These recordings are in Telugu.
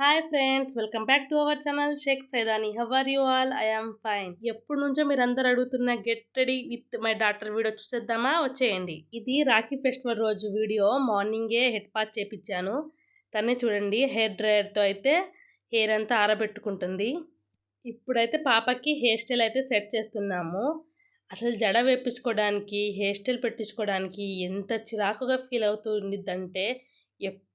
Hi friends welcome back to our channel Shaik Saidani how are you all I am fine ఎప్పటి నుంచో మీరు అందరు అడుగుతున్న get ready with my doctor video చూసేద్దామా? వచ్చేయండి. ఇది రాఖీ ఫెస్టివల్ రోజు వీడియో మార్నింగే హెడ్ పాచ్ చేపించాను తనే చూడండి హెయిర్ డ్రైయర్తో అయితే హెయిర్ అంతా ఆరబెట్టుకుంటుంది. ఇప్పుడైతే పాపకి హెయిర్ స్టైల్ అయితే సెట్ చేస్తున్నాము. అసలు జడ వేపించుకోవడానికి హెయిర్ స్టైల్ పెట్టించుకోవడానికి ఎంత చిరాకుగా ఫీల్ అవుతూ ఉండిద్దంటే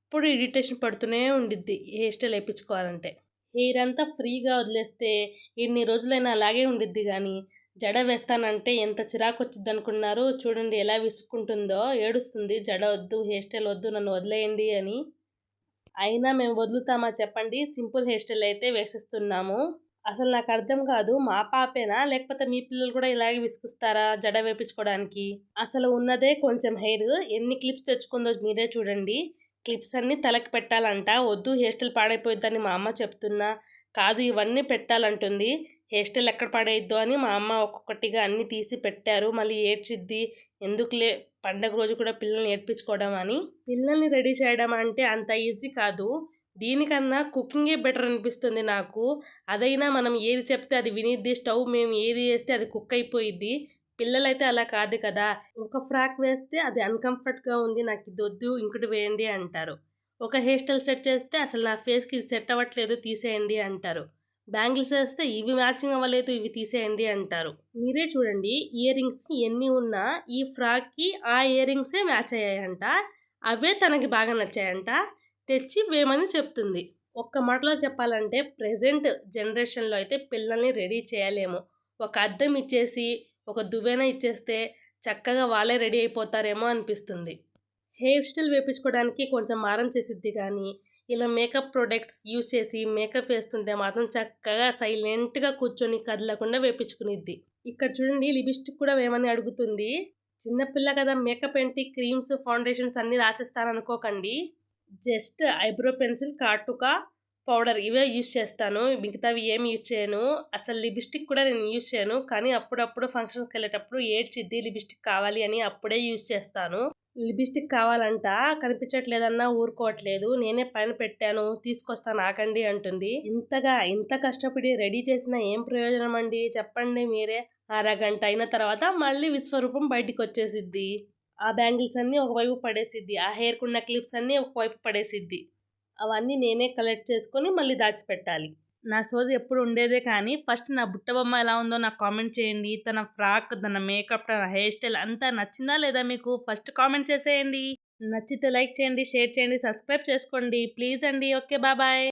ఎప్పుడు ఇరిటేషన్ పడుతూనే ఉండిద్ది. హెయిర్ స్టైల్ వేయించుకోవాలంటే హెయిర్ అంతా ఫ్రీగా వదిలేస్తే ఎన్ని రోజులైనా అలాగే ఉండిద్ది కానీ జడ వేస్తానంటే ఎంత చిరాకు వచ్చింది అనుకున్నారు చూడండి ఎలా విసుక్కుంటుందో ఏడుస్తుంది. జడ వద్దు హెయిర్ స్టైల్ వద్దు నన్ను వదిలేయండి అని. అయినా మేము వదులుతామా చెప్పండి. సింపుల్ హెయిర్ స్టైల్ అయితే వేసిస్తున్నాము. అసలు నాకు అర్థం కాదు మా పాపేనా? లేకపోతే మీ పిల్లలు కూడా ఇలాగే విసుకుస్తారా జడ వేపించుకోవడానికి? అసలు ఉన్నదే కొంచెం హెయిర్. ఎన్ని క్లిప్స్ తెచ్చుకుందో మీరే చూడండి. క్లిప్స్ అన్నీ తలకి పెట్టాలంట. వద్దు హెయిర్ స్టైల్ పాడైపోయిద్దని మా అమ్మ చెప్తున్నా. కాదు ఇవన్నీ పెట్టాలంటుంది. హెయిర్ స్టైల్ ఎక్కడ పడేయద్దు అని మా అమ్మ ఒక్కొక్కటిగా అన్నీ తీసి పెట్టారు. మళ్ళీ ఏడ్చిద్ది. ఎందుకులే పండగ రోజు కూడా పిల్లల్ని ఏడ్పించుకోవడం అని. పిల్లల్ని రెడీ చేయడం అంటే అంత ఈజీ కాదు. దీనికన్నా కుకింగే బెటర్ అనిపిస్తుంది నాకు. అదైనా మనం ఏది చెప్తే అది వినిద్ది. స్టవ్ మేము ఏది వేస్తే అది కుక్ అయిపోయిద్ది. పిల్లలైతే అలా కాదు కదా! ఒక ఫ్రాక్ వేస్తే అది అన్కంఫర్ట్గా ఉంది నాకు ఇది వద్దు ఇంకోటి వేయండి అంటారు. ఒక హెయిర్ స్టైల్ సెట్ చేస్తే అసలు నా ఫేస్కి ఇది సెట్ అవ్వట్లేదు తీసేయండి అంటారు. బ్యాంగిల్స్ వేస్తే ఇవి మ్యాచింగ్ అవ్వలేదు ఇవి తీసేయండి అంటారు. మీరే చూడండి ఇయర్ రింగ్స్ ఎన్ని ఉన్నా ఈ ఫ్రాక్కి ఆ ఇయర్ రింగ్సే మ్యాచ్ అయ్యాయంట. అవే తనకి బాగా నచ్చాయంట. తెచ్చి వేమని చెప్తుంది. ఒక్క మాటలో చెప్పాలంటే ప్రజెంట్ జనరేషన్లో అయితే పిల్లల్ని రెడీ చేయలేము. ఒక అద్దం ఇచ్చేసి ఒక దువ్వెన ఇచ్చేస్తే చక్కగా వాళ్ళే రెడీ అయిపోతారేమో అనిపిస్తుంది. హెయిర్ స్టైల్ వేపించుకోవడానికి కొంచెం మారం చేసిద్ది కానీ ఇలా మేకప్ ప్రొడక్ట్స్ యూజ్ చేసి మేకప్ వేస్తుంటే మాత్రం చక్కగా సైలెంట్గా కూర్చొని కదలకుండా వేపించుకునిద్ది. ఇక్కడ చూడండి లిప్స్టిక్ కూడా వేమని అడుగుతుంది. చిన్నపిల్ల కదా మేకప్ ఏంటి క్రీమ్స్ ఫౌండేషన్స్ అన్నీ రాసిస్తాననుకోకండి. జస్ట్ ఐబ్రో పెన్సిల్ కాటుక పౌడర్ ఇవే యూజ్ చేస్తాను. మిగతావి ఏమి యూజ్ చేయను. అసలు లిప్స్టిక్ కూడా నేను యూజ్ చేయను. కానీ అప్పుడప్పుడు ఫంక్షన్స్కి వెళ్ళేటప్పుడు ఏడ్చిద్ది లిప్స్టిక్ కావాలి అని అప్పుడే యూజ్ చేస్తాను. లిప్స్టిక్ కావాలంట. కనిపించట్లేదన్నా ఊరుకోవట్లేదు. నేనే పైన పెట్టాను. తీసుకొస్తాను ఆకండి అంటుంది. ఇంతగా ఇంత కష్టపడి రెడీ చేసిన ఏం ప్రయోజనం అండి? చెప్పండి మీరే. అరగంట అయిన తర్వాత మళ్ళీ విశ్వరూపం బయటికి వచ్చేసిద్ది. ఆ బ్యాంగిల్స్ అన్నీ ఒకవైపు పడేసిద్ది. ఆ హెయిర్కున్న క్లిప్స్ అన్నీ ఒకవైపు పడేసిద్ది. అవన్నీ నేనే కలెక్ట్ చేసుకొని మళ్ళీ దాచిపెట్టాలి. నా సోది ఎప్పుడు ఉండేదే కానీ ఫస్ట్ నా బుట్ట బొమ్మ ఎలా ఉందో నాకు కామెంట్ చేయండి. తన ఫ్రాక్ తన మేకప్ తన హెయిర్ స్టైల్ అంతా నచ్చిందా లేదా మీకు? ఫస్ట్ కామెంట్ చేసేయండి. నచ్చితే లైక్ చేయండి షేర్ చేయండి సబ్స్క్రైబ్ చేసుకోండి. ప్లీజ్ అండి. ఓకే బాబాయ్